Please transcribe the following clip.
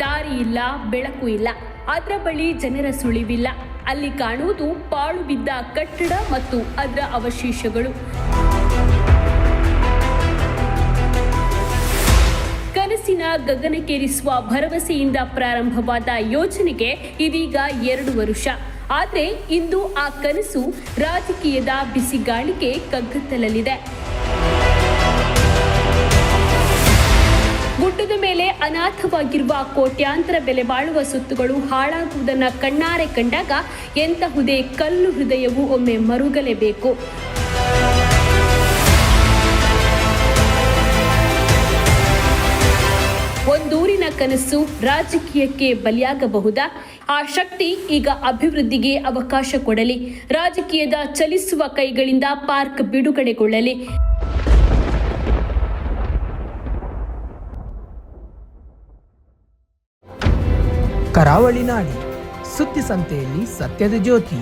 ದಾರಿ ಇಲ್ಲ ಬೆಳಕು ಇಲ್ಲ. ಅದರ ಬಳಿ ಜನರ ಸುಳಿವಿಲ್ಲ. ಅಲ್ಲಿ ಕಾಣುವುದು ಪಾಳು ಬಿದ್ದ ಕಟ್ಟಡ ಮತ್ತು ಅದರ ಅವಶೇಷಗಳು. ಕನಸಿನ ಗಗನಕ್ಕೇರಿಸುವ ಭರವಸೆಯಿಂದ ಪ್ರಾರಂಭವಾದ ಯೋಜನೆಗೆ ಇದೀಗ ಎರಡು ವರುಷ. ಆದರೆ ಇಂದು ಆ ಕನಸು ರಾಜಕೀಯದ ಬಿಸಿಗಾಳಿಗೆ ಕಗ್ಗತ್ತಲಲ್ಲಿದೆ. ಗುಡ್ಡದ ಮೇಲೆ ಅನಾಥವಾಗಿರುವ ಕೋಟ್ಯಾಂತರ ಬೆಲೆ ಬಾಳುವ ಸುತ್ತುಗಳು ಹಾಳಾಗುವುದನ್ನು ಕಣ್ಣಾರೆ ಕಂಡಾಗ ಎಂತಹುದೇ ಕಲ್ಲು ಹೃದಯವು ಒಮ್ಮೆ ಮರುಗಲೇಬೇಕು. ಒಂದೂರಿನ ಕನಸು ರಾಜಕೀಯಕ್ಕೆ ಬಲಿಯಾಗಬಹುದಾ? ಆ ಶಕ್ತಿ ಈಗ ಅಭಿವೃದ್ಧಿಗೆ ಅವಕಾಶ ಕೊಡಲಿ. ರಾಜಕೀಯದ ಚಲಿಸುವ ಕೈಗಳಿಂದ ಪಾರ್ಕ್ ಬಿಡುಗಡೆಗೊಳ್ಳಲಿ. ಕರಾವಳಿ ನಾಡಿ ಸುದ್ದಿ ಸಂತೆಯಲ್ಲಿ ಸತ್ಯದ ಜ್ಯೋತಿ.